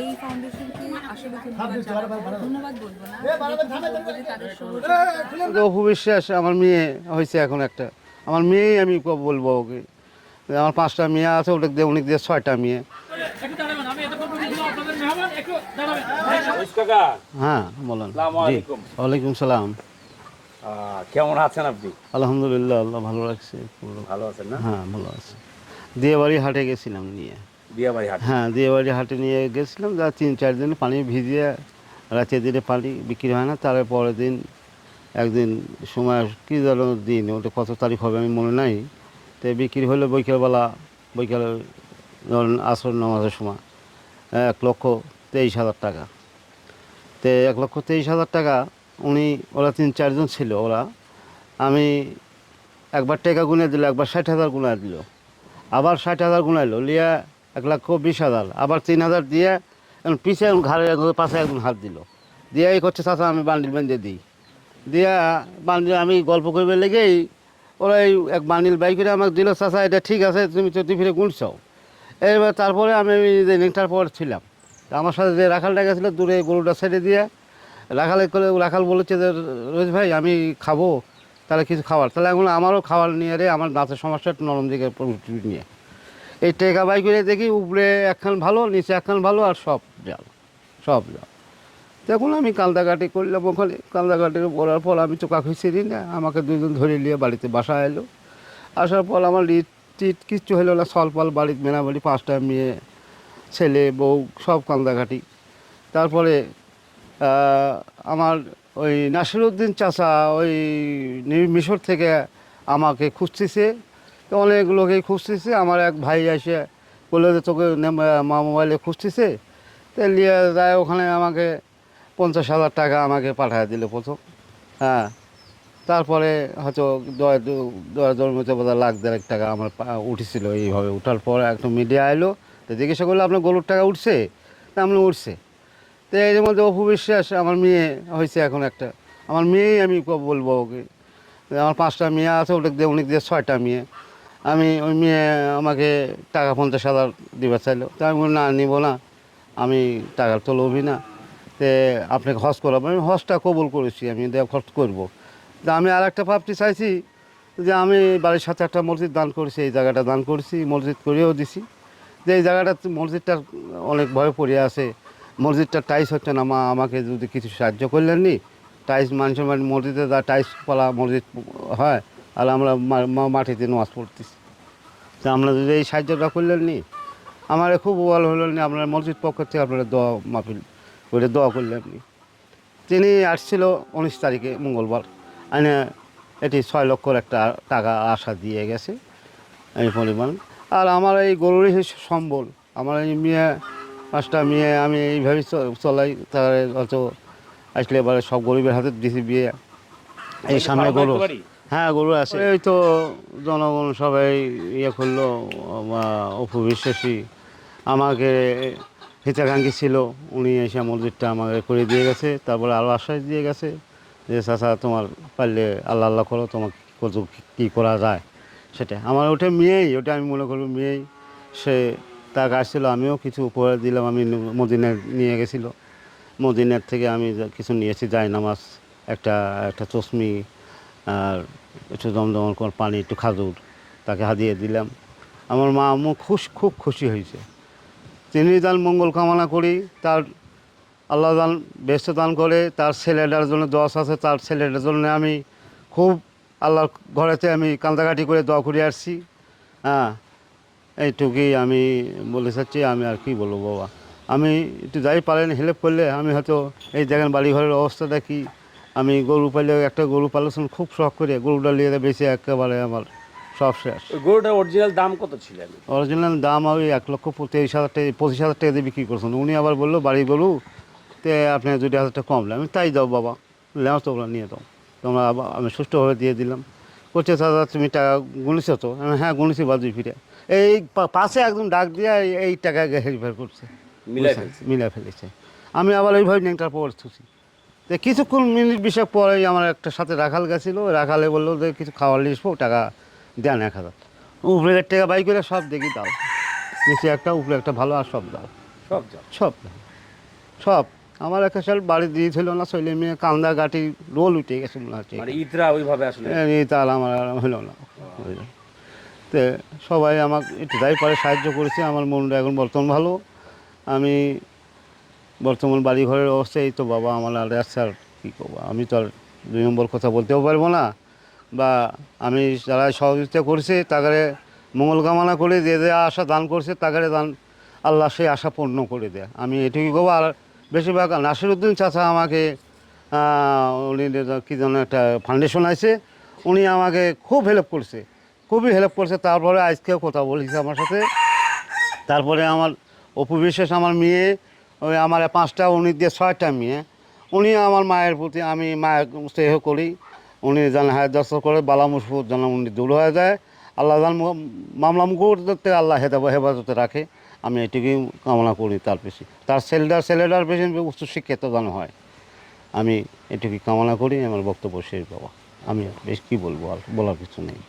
এই ফাউন্ডেশনকে আসলে ধন্যবাদ বলব না। যে তাদের অপু বিশ্বাস আমার মেয়ে হয়েছে এখন একটা। আমার মেয়েই আমি বলব ওকে। আমার পাঁচটা মেয়ে আছে ওটা দিয়ে উনি দিয়ে ছয়টা মেয়ে। কাকা হ্যাঁ বলেন। ওয়ালাইকুম সালাম। কেমন আছেন আপনি? আলহামদুলিল্লাহ আল্লাহ ভালো রাখছে। ভালো আছেন না? হ্যাঁ ভালো আছে। দিয়েবাড়ি হাটে গেছিলাম নিয়ে। হ্যাঁ দিয়েবাড়ি হাটে নিয়ে গেছিলাম, যা তিন চার দিন পানি ভিজিয়ে রাতে দিনে পানি বিক্রি হয় না, তার পরের দিন একদিন সময় কী যেন দিন, ওটা কত তারিখ হবে আমি মনে নাই, তো বিক্রি হলো বৈকালবেলা, বৈকাল ধরুন আসর নামাজের সময়, এক লক্ষ তেইশ হাজার টাকা। তো এক লক্ষ তেইশ হাজার টাকা উনি, ওরা তিন চারজন ছিল ওরা, আমি একবার টাকা গুনে দিল, একবার ষাট হাজার গুনে দিল, আবার ষাট হাজার গুনাইলো, লিয়া এক লক্ষ বিশ হাজার। আবার তিন হাজার দিয়ে এখন পিছিয়ে এখন ঘাড়ে পাশে একজন হাত দিল। দিয়ে এই করছে, চাচা, আমি বান্ডিল বেঁধে দিই। দিয়া বান্ডিল, আমি গল্প করবে লেগেই ওরা এই এক বান্ডিল বাই করে আমাকে দিল, চাচা, এটা ঠিক আছে, তুমি চতুর্থ ফিরে গুনছাও এবার তারপরে আমি যে নেংটার পর ছিলাম। আমার সাথে যে রাখালটা গেছিল, দূরে গরুটা ছেড়ে দিয়ে, রাখালে করে রাখাল বলেছে যে, রোজ ভাই, আমি খাব, তাহলে কিছু খাবার। তাহলে এখন আমারও খাবার নিয়ে রে, আমার দাঁতের সমস্যা একটু নরম দিকে নিয়ে। এই টেকা বাই করে দেখি উপরে একখান ভালো, নিচে একখান ভালো আর সব জাল সব জাল। তখন আমি কালদাঘাটি করলাম ওখানে। কালদাঘাটে পড়ার পর আমি তো চোখা খুঁজছি না, আমাকে দুজন ধরে নিয়ে বাড়িতে বাসা এলো। আসার পর আমার লিট টিট কিচ্ছু হলো না, সলপাল বাড়ির মেনাবাড়ি পাঁচটা মেয়ে, ছেলে, বউ, সব কান্দাঘাটি তারপরে আমার ওই নাসিরুদ্দিন চাচা ওই মিশর থেকে আমাকে খুঁজতেছে। তো অনেক লোকেই খুঁজতেছে। আমার এক ভাই এসে বলল যে, তোকে মা মোবাইলে খুঁজতেছে? তো নিয়ে যায় ওখানে আমাকে পঞ্চাশ হাজার টাকা আমাকে পাঠিয়ে দিল প্রথম। হ্যাঁ। তারপরে হয়তো দশ দশ দশ মতো বোধহয় লাখ দেড়েক টাকা আমার উঠেছিল এইভাবে। উঠার পর একটা মিডিয়া এলো, তো জিজ্ঞাসা করল, আপনার গরুর টাকা উঠছে? তা আমি উঠছে। তো এর মধ্যে অপু বিশ্বাস আমার মেয়ে হয়েছে এখন একটা। আমার মেয়েই আমি বলব ওকে। আমার পাঁচটা মেয়ে আছে, ওটা দিয়ে, উনি দিয়ে ছয়টা মেয়ে। আমি ওই মেয়ে আমাকে টাকা পঞ্চাশ হাজার দিবার চাইলো। তা আমি না, নিব না। আমি টাকা তো লোভি না। তে আপনাকে হজ করাবো। আমি হজটা কবল করেছি, আমি হজ করব। তা আমি আর একটা ভাবতে চাইছি যে আমি বাড়ির সাথে একটা মসজিদ দান করেছি, এই জায়গাটা দান করেছি, মসজিদ করেও দিছি। যে এই জায়গাটা মসজিদটার অনেক ভয় পড়ে আছে। মসজিদটা টাইস হচ্ছে না, মা, আমাকে যদি কিছু সাহায্য করলেন নি টাইস মানুষের মানে মসজিদে যা টাইস পালা মসজিদ হয় আর আমরা মাটিতে নামাজ পড়তেছি। তা আমরা যদি এই সাহায্যটা করলেন নি আমার খুব ভালো হলো নি আপনার মসজিদ পক্ষ থেকে আপনারা দোয়া মাপিল ওইটা দোয়া করলেন নি। তিনি আসছিল উনিশ তারিখে মঙ্গলবার। আইনে এটি ছয় লক্ষর একটা টাকা আশা দিয়ে গেছে এই পরিমাণ। আর আমার এই গরুরই সম্বল। আমার এই মেয়ে পাঁচটা মেয়ে আমি এইভাবেই চলাই তার হয়তো আসলে এবারে সব গরিবের হাতে দিছি বিয়ে। এই সামনে গরু? হ্যাঁ গরু আছে। এই তো জনগণ সবাই ইয়ে করল আহ, অপু বিশ্বাসী আমাকে হিতাকাঙ্ক্ষী ছিল উনি এসে মসজিদটা আমাকে করে দিয়ে গেছে তারপরে আরও আশ্বাস দিয়ে গেছে যে চাচা তোমার পারলে আল্লাহ আল্লাহ করো তোমার কত কী করা যায়? সেটা আমার ওটা মেয়েই ওটা আমি মনে করব মেয়েই। সে তাকে আসছিল আমিও কিছু উপহার দিলাম আমি মদিনে নিয়ে গেছিল। মদিনের থেকে আমি কিছু নিয়েছি যাই নামাজ একটা একটা চশমি আর একটু দমদমর কর পানি, একটু খাজুর, তাকে হাদিয়ে দিলাম। আমার মা আম্মু খুশ, খুব খুশি হয়েছে। তিনি দান মঙ্গল কামনা করি, তার আল্লাহ দান ব্যস্ত দান করে, তার ছেলেটার জন্য দশ আছে, তার ছেলেটার জন্য আমি খুব আল্লাহর ঘরেতে আমি কান্দাকাটি করে দোয়া করে আসছি। হ্যাঁ এইটুকুই আমি বলে চাচ্ছি আমি আর কি বলব বাবা। আমি একটু যাই পারেন হেল্প করলে আমি হয়তো এই দেখেন বাড়ি ঘরের অবস্থাটা কি আমি গরু পাইলে একটা গরু পালছেন খুব শখ করে গরুটা নিয়ে বেশি একেবারে আমার সব শেষ। গরুটার অরিজিনাল দাম কত ছিল? অরিজিনাল দাম ওই এক লক্ষ তেইশ হাজার টাকা পঁচিশ হাজার টাকা দিয়ে বিক্রি করছেন। উনি আবার বলল বাড়ি গরু তে আপনি দুটি হাজার টাকা কমলে আমি তাই দাও বাবা লেও তোমরা নিয়ে দাও। তোমরা আমি সুষ্ঠুভাবে দিয়ে দিলাম। পঁচিশ হাজার তুমি টাকা গুনেছো তো? আমি, হ্যাঁ গুনেছি বাজু ফিরে এই পাশে একদম ডাক দিয়ে এই- টাকা হেরফের করছে। মিলাই? ফেলছে। আমি আবার ওইভাবে নেংটার পর থুছি তো কিছুক্ষণ মিনিট বিশেক পরেই আমার একটা সাথে রাখাল গেছিল। রাখালে বলল যে কিছু খাওয়ার লিসবো টাকা দেন এক হাজার। উপরে টাকা বাই করে সব দেখি দাও। নিচে একটা উপরে একটা ভালো আর সব দাও। সব সব সব। আমার একটা সাল বাড়ি দিয়েছিল না ছেলে মেয়ে কান্দা গাটি রোল উঠে গেছে মনে হচ্ছে ঈদরা ওইভাবে আসলে? এই তার আমার আর হলো না? তো সবাই আমাকে একটু যাই পারে সাহায্য করেছে। আমার মনটা এখন বর্তমান ভালো। আমি বর্তমান বাড়ি ঘরের অবস্থা এই তো বাবা আমার আর আছে আর কী করব? আমি তো আর দুই নম্বর কথা বলতেও পারব না। বা আমি যারা সহযোগিতা করছে, তাদের মঙ্গল কামনা করে যে যে আশা দান করছে, তাদের দান আল্লাহ সেই আশা পূর্ণ করে দেয়। আমি এটুকুই করব। আর বেশিরভাগ নাসিরুদ্দিন চাচা আমাকে উনি কী যেন একটা ফাউন্ডেশন আছে, উনি আমাকে খুব হেল্প করছে। খুবই হেল্প করছে। তারপরে আজকেও কথা বলেছে আমার সাথে। তারপরে আমার অপু বিশেষ আমার মেয়ে ওই আমার পাঁচটা, উনি দিয়ে ছয়টা মেয়ে। উনি আমার মায়ের প্রতি আমি মায়ের স্নেহ করি। উনি যেন হায়াত করে বালা মুসফুত যেন উনি দূর হয়ে যায়। আল্লাহ যেন মামলা মুকুরতে আল্লাহ হেদাব হেফাজতে রাখে। আমি এটুকুই কামনা করি তার পেশি তার ছেলেটার পেছনে উচ্চ শিক্ষিত যেন হয়। আমি এটুকুই কামনা করি। আমার বক্তব্য শেষ বাবা। আমি বেশ কী বলব আর বলার কিছু নেই।